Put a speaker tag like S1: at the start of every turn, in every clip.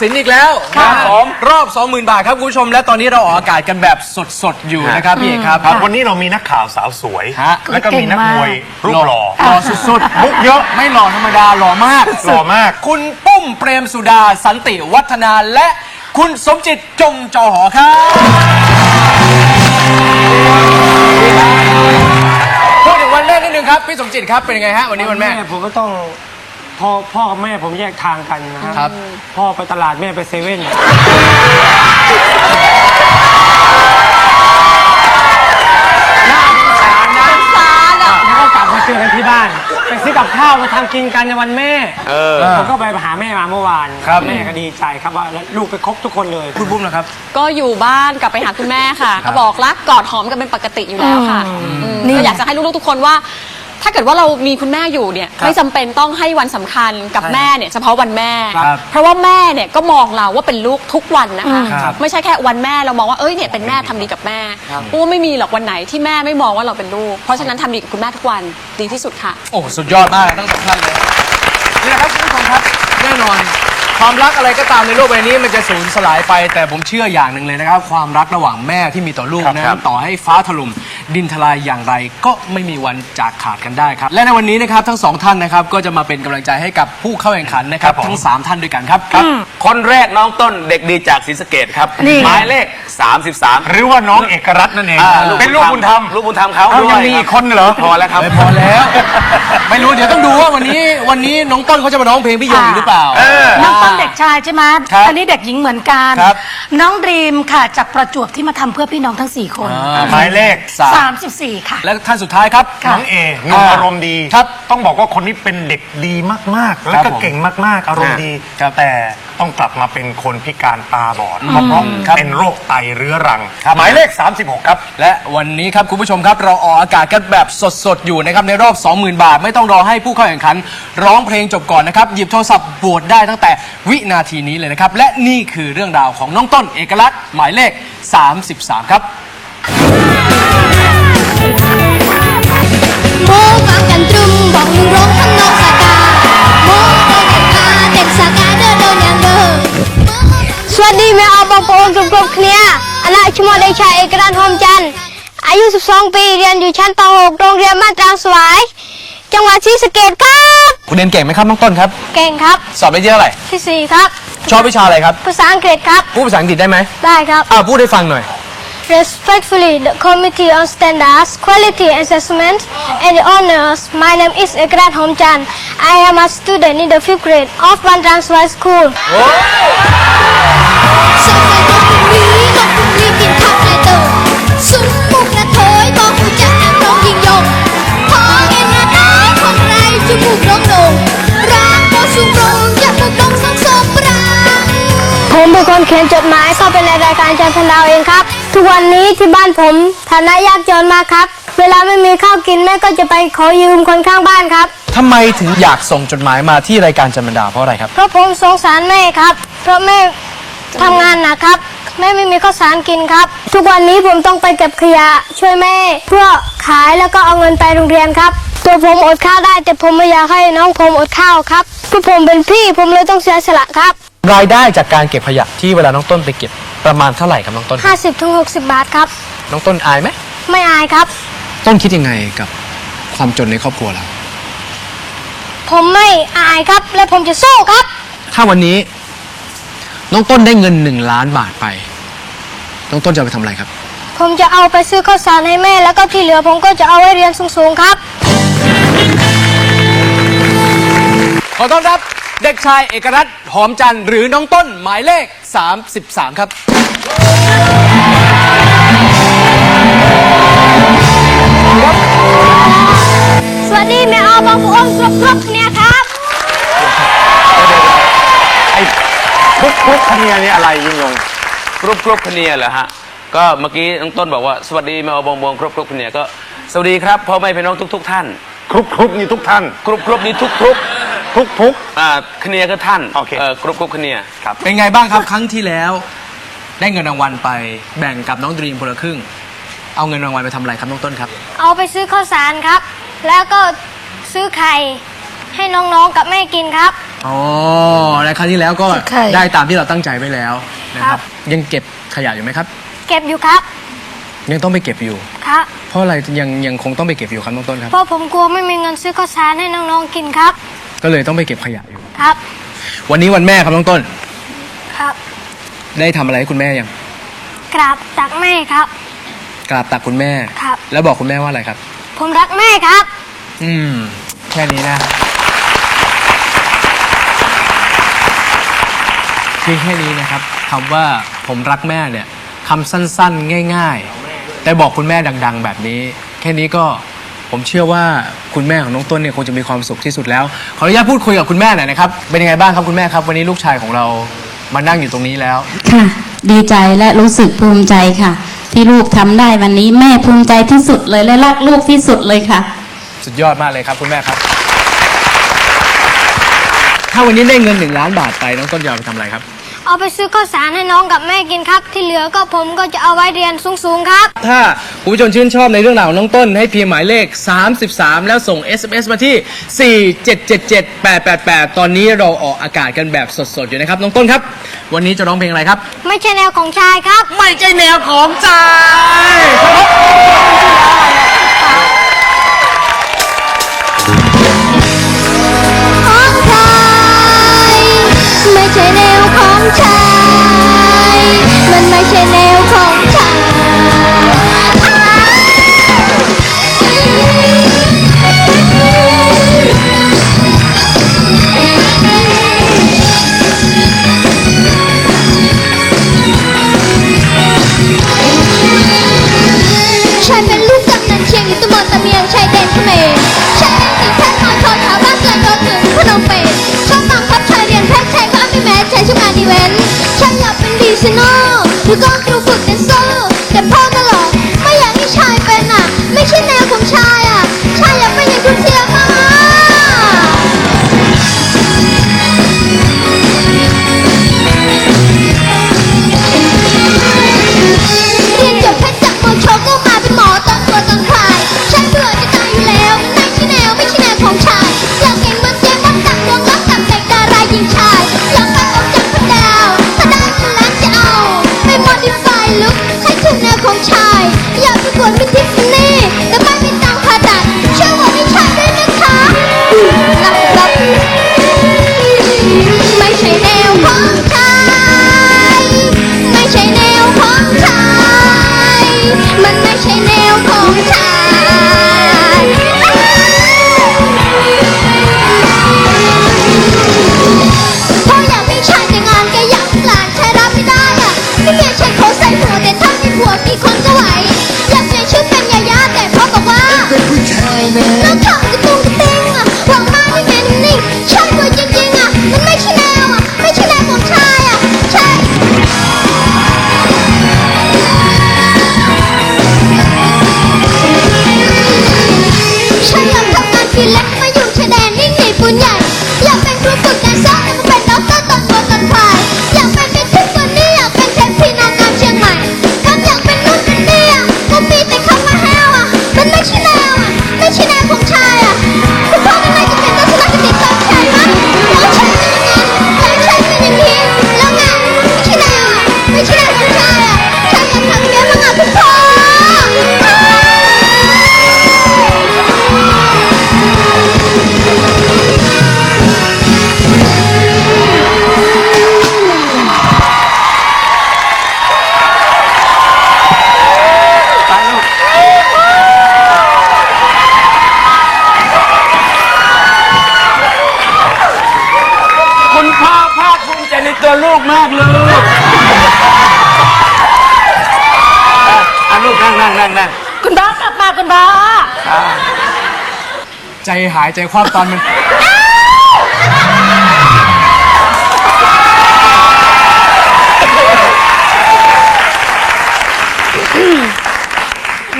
S1: สินอีกแล้ว
S2: ครับ
S1: นะ
S2: ผม
S1: รอบ 20,000 บาทครับคุณผู้ชม และตอนนี้เราออกอากาศกันแบบสดๆ อยู่นะครับพี่เอกครับ
S3: ครับวันนี้เรามีนักข่าวสาวสวย
S1: ฮะ
S3: แล้วก็มีนักมวยรูปหล่อ
S1: หล่อสุดๆ
S3: มุกเยอะ
S1: ไม่หล่อธรรมดาหล่อมาก
S3: หล่อมาก
S1: คุณปุ้มเปรมสุดาสันติวัฒนาและคุณสมจิตจงจอหอครับพูดถึงวันแม่นิดนึงครับพี่สมจิตครับเป็นยังไงฮะวันนี้วันแม่
S2: ผมก็ต้อง พ่อพ่อกับแม่ผมแยกทางกันนะฮะ
S1: ครับ
S2: พ่อไปตลาดแม่ไปเซเว่นแล้วก็กลับมาเจอกันที่บ้าน ไปซื้อกับข้าวมาทำกินกันในวันแม่ผมก็ไปหาแม่มาเมื่อวาน
S1: ครับ
S2: แม่ก็ดีใจครับว่าลูกไปครบทุกคนเลย
S1: คุณปุ้มนะครับ
S4: ก็อยู่บ้านกลับไปหาคุณแม่ค่ะ ก็บอกรักกอดหอมกันเป็นปกติอยู่แล้วค่ะอืมก็อยากจะให้ลูกๆทุกคนว่า ถ้าเกิดว่าเรามีคุณแม่อยู่เนี่ย
S1: ครับ
S4: ไม่จำเป็นต้องให้วันสำคัญกับแม่เนี่ยเฉพาะวันแม่
S1: ครับ
S4: เพราะว่าแม่เนี่ยก็มองเราว่าเป็นลูกทุกวันนะคะ
S1: ครับ
S4: ไม่ใช่แค่วันแม่เรามองว่าเอ้ยเนี่ยเป็นแม่ทำดีกับแม่เพราะว่าไม่มีหรอกวันไหนที่แม่ไม่มองว่าเราเป็นลูก เพราะฉะนั้นทำดีกับคุณแม่ทุกวันดีที่สุดค่ะ
S1: โอ้ สุดยอดมากทั้งสองท่านเลย นี่แหละครับคุณผู้ชมครับ แน่นอน ความรักอะไรก็ตามในโลกใบนี้มันจะสูญสลายไป แต่ผมเชื่ออย่างหนึ่งเลยนะครับ ความรักระหว่างแม่ที่มีต่อลูก
S3: ครับ
S1: นะครับต่อให้ฟ้าถล่มดินทลายอย่างไรก็ไม่มีวันจากขาดกันได้ครับ และในวันนี้นะครับทั้งสองท่านนะครับก็จะมาเป็นกำลังใจให้กับผู้เข้าแข่งขันนะครับ
S3: ครับผม
S1: ทั้งสามท่านด้วยกันครับ
S5: คนแรกน้องต้นเด็กดีจากศรีสะเกดครับ
S6: นี่
S5: หมายเลข 33
S3: หรือว่าน้องเอกรัตน์นั่นเอง
S5: อ่า
S3: เป็นลูกบุญธรรม
S5: ลูกบุญธรรมเขา
S3: เอ้า
S5: ด้วย
S3: ยังมีอีกคนเหรอ
S5: พอแล้วครับ
S1: ไม่พอแล้ว ไม่รู้เดี๋ยวต้องดูว่าวันนี้วันนี้น้องต้นเขาจะมาร้องเพลงพี่ยงอยู่หรือเปล่า
S6: น้องต้นเด็กชายใช่ไหม
S1: ครับ
S6: อันนี้เด็กหญิงเหมือนกัน
S1: ครับ
S6: น้องดรีมค่ะจากประจวบที่มาทำเพื่อพี่น้องทั้ง 4 คน
S3: หมายเลข
S1: สาม
S6: 34 ค่ะ
S1: และท่านสุดท้ายครับ
S6: ค่ะ
S3: น้องเอหนุ่มอารมณ์ดี
S1: ครับ
S3: ต้องบอกว่าคนนี้เป็นเด็กดีมากๆ แล้วก็
S1: ผม
S3: เก่งมากๆ อารมณ์ดี
S1: ครับ
S3: แต่ ต้องกลับมาเป็นคนพิการตาบอดเพราะ
S1: ครับ
S3: เป็นโรคไตเรื้อรัง หมายเลข 36 ครับ
S1: และวันนี้ครับคุณผู้ชมครับเราออกอากาศกันแบบสดๆ อยู่นะครับในรอบ 20,000 บาท ไม่ต้องรอให้ผู้เข้าแข่งขัน ร้องเพลงจบก่อนนะครับ หยิบโทรศัพท์โหวตได้ตั้งแต่วินาทีนี้เลยนะครับ และนี่คือเรื่องราวของน้องต้นเอกลักษณ์หมายเลข 33 ครับ
S7: โมฟังกันตรึมบอกลุงร้องทั้งน้องส ดีแม่อาบอกโอนทุกๆเคลียอนาชโมเด็กชายเอกรันหอมจันทร์อายุ 12 ปีเรียนอยู่ชั้นป .6 โรงเรียนบ้านตรางสวาย จังหวัดศรีสะเกษครับ
S1: คุณเรียนเก่งไหมครับน้องต้นครับ
S7: เก่งครับ
S1: สอบได้ที่เท่าไหร่
S7: ที่4ครับ
S1: ชอบวิชาอะไรครับ
S7: ภาษาอังกฤษครับ
S1: พูดภาษาอังกฤษได้ไหม
S7: ได้ครับ
S1: อ่าพูดให้ฟังหน่อย
S7: Respectfully, the Committee on Standards, Quality Assessment, and the Honors, my name is Ekrat Homchan. I am a student in the fifth grade of Ban Transfer School. ร้องโด่งร่างโมสูงโปรงจมูกโด่งสองสมปรางผมเป็นคนเขียนจดหมายเข้าไปในรายการจันทนาวเองครับ ทุกวันนี้ที่บ้านผมฐานะยากจนมากครับ เวลาไม่มีข้าวกินแม่ก็จะไปขอยืมคนข้างบ้านครับ
S1: ทำไมถึงอยากส่งจดหมายมาที่รายการจันบันดาเพราะอะไรครับ
S7: เพราะผมสงสารแม่ครับ เพราะแม่ทำงานหนะครับ แม่ไม่มีข้าวสารกินครับ ทุกวันนี้ผมต้องไปเก็บขยะช่วยแม่ เพื่อขายแล้วก็เอาเงินไปโรงเรียนครับ ตัวผมอดข้าวได้ แต่ผมไม่อยากให้น้องผมอดข้าวครับเพราะผมเป็นพี่ผมเลยต้องเสียสละครับ
S1: รายได้จากการเก็บขยะที่เวลาน้องต้นไปเก็บประมาณเท่าไหร่ครับน้องต้น
S7: 50ถึง60 บาทครับ
S1: น้องต้นอายไหม
S7: ไม่อายครับ
S1: ต้นคิดยังไงกับความจนในครอบครัวเรา
S7: ผมไม่อายครับ และผมจะสู้ครับ
S1: ถ้าวันนี้ น้องต้นได้เงินหนึ่งล้านบาทไป น้องต้นจะเอาไปทำอะไรครับ
S7: ผมจะเอาไปซื้อข้าวสารให้แม่แล้วก็ที่เหลือผมก็จะเอาไว้เรียนสูงๆครับ
S1: ขอต้อนรับเด็กชายเอกรัตน์หอมจันทร์หรือน้องต้นหมายเลข 33 ครับ
S7: สวัสดีแม่ออบางผู้อมครบครบเนี่ยครับ
S3: ทุกทุกคะแนนนี่อะไรยิ่งยง
S5: ครบครบคะเนียเหรอฮะ ก็เมื่อกี้น้องต้นบอกว่า สวัสดีแมวบองบองครบครบคะเนียก็ สวัสดีครับพ่อแม่พี่น้องทุก ๆ ท่าน
S3: ครุบครุบนี่ทุกท่าน
S5: ครบครบนี้ทุกครบ
S3: ทุกทุก
S5: อ่าคะเนียก็ท่าน
S3: โอเค
S5: ครบครบคะเนียครับ
S1: เป็นไงบ้างครับ ครั้งที่แล้ว ได้เงินรางวัลไปแบ่งกับน้องดรีมคนละครึ่ง เอาเงินรางวัลไปทำอะไรครับน้องต้นครับ
S7: เอาไปซื้อข้าวสารครับ แล้วก็ซื้อไข่ให้น้องๆกับแม่กินครับ
S1: อ๋อและครั้งที่แล้วก็
S7: ใช่
S1: ได้ตามที่เราตั้งใจไว้แล้วนะครับ ยังเก็บขยะอยู่ไหมครับ
S7: เก็บอยู่ครับ
S1: ยังต้องไปเก็บอยู่
S7: ครับ
S1: เพราะอะไรยังยังคงต้องไปเก็บอยู่ครับน้องต้นครับ
S7: เพราะผมกลัวไม่มีเงินซื้อข้าวสารให้น้องๆกินครับ
S1: ก็เลยต้องไปเก็บขยะอยู่
S7: ครับ
S1: วันนี้วันแม่ครับน้องต้น
S7: ครับ
S1: ได้ทำอะไรให้คุณแม่ยัง
S7: กราบตักแม่ครับ
S1: กราบตักคุณแม่
S7: ครับ
S1: แล้วบอกคุณแม่ว่าอะไรครับ
S7: ผมรักแม่ครับ
S1: อืม แค่นี้นะเพียงแค่นี้นะครับคำว่าผมรักแม่เนี่ยคำสั้นๆ ง่าย ๆ แต่บอกคุณแม่ดัง ๆ แบบนี้ แค่นี้ก็ ผมเชื่อว่าคุณแม่ของน้องต้นเนี่ยคงจะมีความสุขที่สุดแล้ว ขออนุญาตพูดคุยกับคุณแม่หน่อยนะครับ เป็นยังไงบ้างครับคุณแม่ครับ วันนี้ลูกชายของเรามานั่งอยู่ตรงนี้แล้ว
S8: ค่ะ ดีใจและรู้สึกภูมิใจค่ะ ที่ลูกทำได้วันนี้แม่ภูมิใจที่สุดเลยและรักลูกที่สุดเลยค่ะ
S1: สุดยอดมากเลยครับคุณแม่ครับ ถ้าวันนี้ได้เงินหนึ่งล้านบาทไปน้องต้นจะเอาไปทำอะไรครับ
S7: เอาไปซื้อข้าวสารให้น้องกับแม่กินครับ ที่เหลือก็ผมก็จะเอาไว้เรียนสูงๆครับ
S1: ถ้าคุณผู้ชมชื่นชอบในเรื่องราวของน้องต้นให้พิมพ์หมายเลข 33 แล้วส่ง SMS มาที่ 4777888 ตอนนี้เราออกอากาศกันแบบสดๆ อยู่นะครับ น้องต้นครับ วันนี้จะร้องเพลงอะไรครับ
S7: ไม่ใช่แนวของชายครับ
S1: ไม่ใช่แนวของใจ
S9: ลตะเนั่งนั่งนั่งนั่งคุณพ่อ
S5: กลั
S7: บมาคุณพ่อ
S1: ใจหายใจคว่ำตอนมัน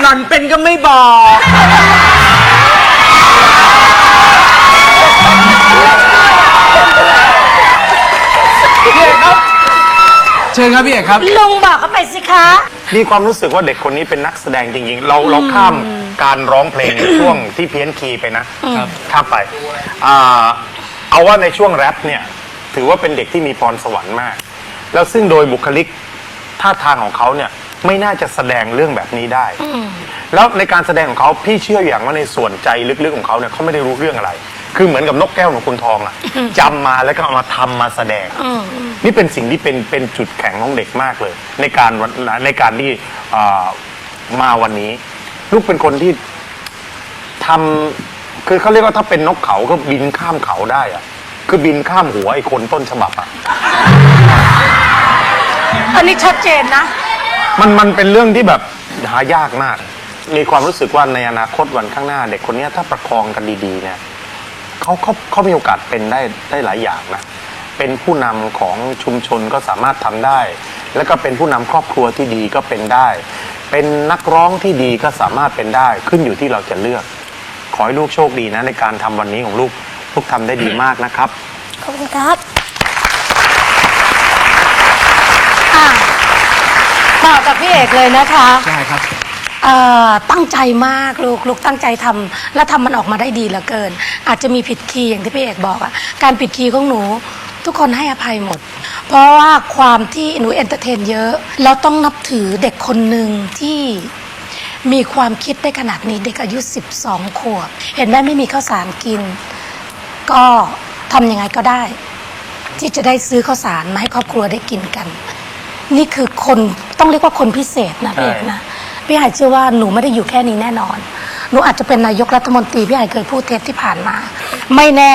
S5: หล่อนเป็นก็ไม่บอก
S1: ชิญครับพี่เอกครับ
S7: ลุงบอกเขาไปสิคะ
S3: มีความรู้สึกว่าเด็กคนนี้เป็นนักแสดงจริงๆ เราเราข้ามการร้องเพลงช่วงที่เพี้ยนคีย์ไปนะข้ามไปอ่าเอาว่าในช่วงแรปเนี่ย ถือว่าเป็นเด็กที่มีพรสวรรค์มาก แล้วซึ่งโดยบุคลิกท่าทางของเขาเนี่ยไม่น่าจะแสดงเรื่องแบบนี้ได้ แล้วในการแสดงของเขาพี่เชื่ออย่างว่าในส่วนใจลึกๆของเขาเนี่ยเขาไม่ได้รู้เรื่องอะไร คือเหมือนกับนกแก้วของคุณทองอะจำมาแล้วก็เอามาทำมาแสดง นี่เป็นสิ่งที่เป็นเป็นจุดแข็งของเด็กมากเลย ในการวันในการที่เอ่อมาวันนี้ ลูกเป็นคนที่ทำคือเขาเรียกว่าถ้าเป็นนกเขาก็บินข้ามเขาได้อะคือบินข้ามหัวไอ้คนต้นฉบับอะ
S6: อันนี้ชัดเจนนะ
S3: มันมันเป็นเรื่องที่แบบหายากมาก มีความรู้สึกว่าในอนาคตวันข้างหน้า เด็กคนเนี้ยถ้าประคองกันดีๆเนี่ย เขาเขาเขามีโอกาสเป็นได้ได้หลายอย่างนะ เป็นผู้นำของชุมชนก็สามารถทำได้ แล้วก็เป็นผู้นำครอบครัวที่ดีก็เป็นได้ เป็นนักร้องที่ดีก็สามารถเป็นได้ขึ้นอยู่ที่เราจะเลือก ขอให้ลูกโชคดีนะในการทำวันนี้ของลูกลูกทำได้ดีมากนะครับ
S7: ขอบคุณครับ
S6: อะต่อกับพี่เอกเลยนะคะ
S1: ใช่ครับ
S6: เอ่อตั้งใจมากลูกลูกตั้งใจทำแล้วทำมันออกมาได้ดีเหลือเกิน อาจจะมีผิดคีย์อย่างที่พี่เอกบอกอะการผิดคีย์ของหนู ทุกคนให้อภัยหมด เพราะว่าความที่หนูเอนเตอร์เทนเยอะแล้วต้องนับถือเด็กคนหนึ่งที่มีความคิดได้ขนาดนี้เด็กอายุ 12 ขวบ เห็นแม่ไม่มีข้าวสารกิน ก็ทำยังไงก็ได้ ที่จะได้ซื้อข้าวสารมาให้ครอบครัวได้กินกัน นี่คือคนต้องเรียกว่าคนพิเศษนะพี่เอกนะ พี่หายเชื่อว่าหนูไม่ได้อยู่แค่นี้แน่นอน หนูอาจจะเป็นนายกรัฐมนตรีพี่หายเคยพูดเทปที่ผ่านมา ไม่แน่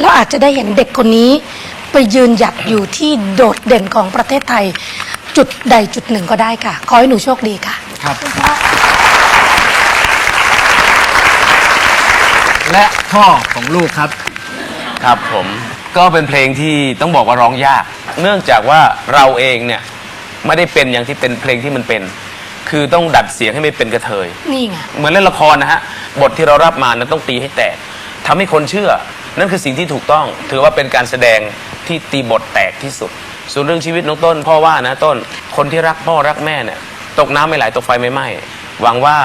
S6: แล้วอาจจะได้เห็นเด็กคนนี้ไปยืนหยัดอยู่ที่โดดเด่นของประเทศไทยจุดใดจุดหนึ่งก็ได้ค่ะ ขอให้หนูโชคดีค่ะ
S1: ครับ และพ่อของลูกครับ
S5: ครับผมก็เป็นเพลงที่ต้องบอกว่าร้องยาก เนื่องจากว่าเราเองเนี่ย ไม่ได้เป็นอย่างที่เป็นเพลงที่มันเป็น คือต้องดัดเสียงให้ไม่เป็นกระเทย
S6: นี่ไง
S5: เหมือนเล่นละครนะฮะ บทที่เรารับมานั้นต้องตีให้แตกทำให้คนเชื่อ นั่นคือสิ่งที่ถูกต้อง ถือว่าเป็นการแสดงที่ตีบทแตกที่สุด ส่วนเรื่องชีวิตน้องต้น พ่อว่านะต้น คนที่รักพ่อรักแม่เนี่ย ตกน้ำไม่ไหลตกไฟไม่ไหม้หวังว่า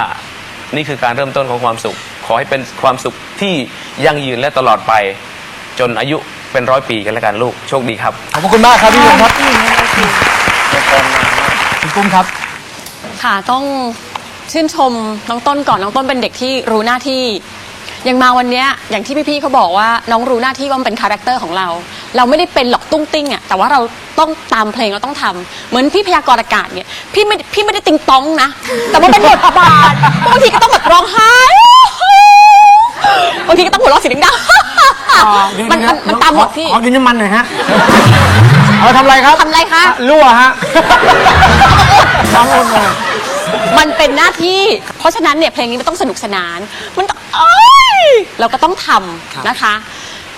S5: นี่คือการเริ่มต้นของความสุข ขอให้เป็นความสุขที่ยั่งยืนและตลอดไป จนอายุเป็นร้อยปีกันแล้วกันลูก โชคดีครับ
S1: ขอบคุณมากครับพี่ยงครับคุณปุ้มครับ
S4: ค่ะต้องชื่นชมน้องต้นก่อนน้องต้นเป็นเด็กที่รู้หน้าที่อย่างมาวันเนี้ยอย่างที่พี่ๆเขาบอกว่าน้องรู้หน้าที่ว่ามันเป็นคาแรคเตอร์ของเรา เราไม่ได้เป็นหลอกตุ้งติ้งอะแต่ว่าเราต้องตามเพลงเราต้องทำเหมือนพี่พยากรณ์อากาศเนี่ยพี่ไม่พี่ไม่ได้ติงต้องนะ แต่ว่าเป็นบทบาทบางทีก็ต้องแบบร้องไห้บางทีก็ต้องหัวเราะเสียงดังๆมันมันมันตามบทพี่
S2: ขอดินน้ำมันหน่อยฮะ เอาทำอะไรครับ
S4: ทำอะไรคะ
S2: รั่วฮะ น้องอุ่นเลย
S4: มันเป็นหน้าที่ เพราะฉะนั้นเนี่ยเพลงนี้มันต้องสนุกสนาน มันต้องเอ้ยเราก็ต้องทำนะคะ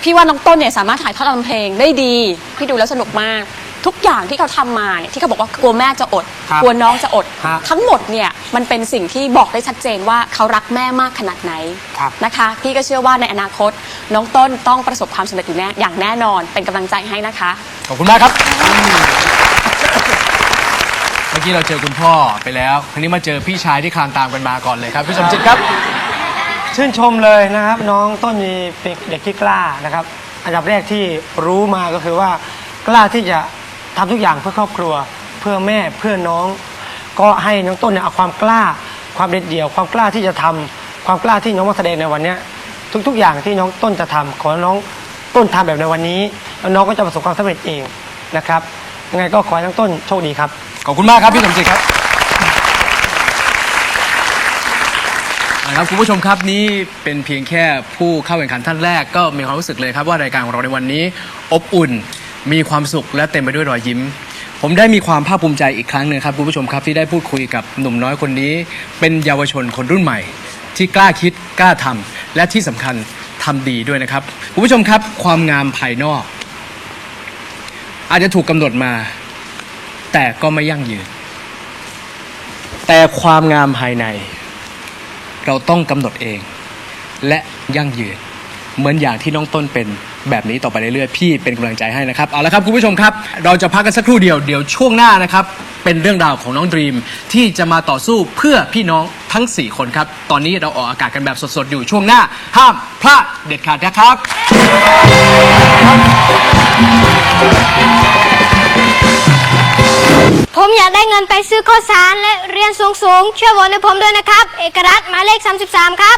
S4: พี่ว่าน้องต้นเนี่ยสามารถถ่ายทอดอารมณ์เพลงได้ดี พี่ดูแล้วสนุกมาก ทุกอย่างที่เขาทำมาเนี่ยที่เขาบอกว่ากลัวแม่จะอด
S2: ครับ
S4: กลัวน้องจะอด
S2: ครับ
S4: ทั้งหมดเนี่ยมันเป็นสิ่งที่บอกได้ชัดเจนว่าเขารักแม่มากขนาดไหน
S2: ครับ
S4: นะคะ พี่ก็เชื่อว่าในอนาคต น้องต้นต้องประสบความสำเร็จอยู่แน่อย่างแน่นอนเป็นกำลังใจให้นะคะ
S1: ขอบคุณมากครับเมื่อกี้เราเจอคุณพ่อไปแล้ว คราวนี้มาเจอพี่ชายที่คลานตามกันมาก่อนเลยครับ พี่สมจิตครับ
S2: ชื่นชมเลยนะครับ น้องต้นมีเป็นเด็กที่กล้านะครับ อันดับแรกที่รู้มาก็คือว่ากล้าที่จะทำทุกอย่างเพื่อครอบครัว เพื่อแม่เพื่อน้อง ก็ให้น้องต้นเนี่ยเอาความกล้า ความเด็ดเดี่ยว ความกล้าที่จะทำความกล้าที่น้องมาแสดงในวันเนี้ยทุกๆ อย่างที่น้องต้นจะทำขอน้องต้นทำแบบในวันนี้แล้วน้องก็จะประสบความสำเร็จเองนะครับยังไงก็ขอให้น้องต้นโชคดีครับ
S1: ขอบคุณมากครับพี่สมจิตครับนะครับคุณผู้ชมครับนี่เป็นเพียงแค่ผู้เข้าแข่งขันท่านแรกก็มีความรู้สึกเลยครับว่ารายการของเราในวันนี้ อบอุ่น มีความสุขและเต็มไปด้วยรอยยิ้ม ผมได้มีความภาคภูมิใจอีกครั้งหนึ่งครับคุณผู้ชมครับที่ได้พูดคุยกับหนุ่มน้อยคนนี้ เป็นเยาวชนคนรุ่นใหม่ ที่กล้าคิดกล้าทำและที่สำคัญทำดีด้วยนะครับคุณผู้ชมครับความงามภายนอก อาจจะถูกกำหนดมา แต่ก็ไม่ยั่งยืน แต่ความงามภายใน เราต้องกำหนดเอง และยั่งยืน เหมือนอย่างที่น้องต้นเป็นแบบนี้ต่อไปเรื่อยๆพี่เป็นกำลังใจให้นะครับเอาละครับคุณผู้ชมครับ เราจะพักกันสักครู่เดียวเดี๋ยวช่วงหน้านะครับ เป็นเรื่องราวของน้องดรีมที่จะมาต่อสู้เพื่อพี่น้องทั้ง 4 คนครับ ตอนนี้เราออกอากาศกันแบบสดๆ อยู่ช่วงหน้า ห้ามพลาดเด็ดขาดนะครับ
S7: ผมอยากได้เงินไปซื้อข้าวสารและเรียนสูงๆช่วยโหวตให้ผมด้วยนะครับ เอกรัตน์หมายเลข 33 ครับ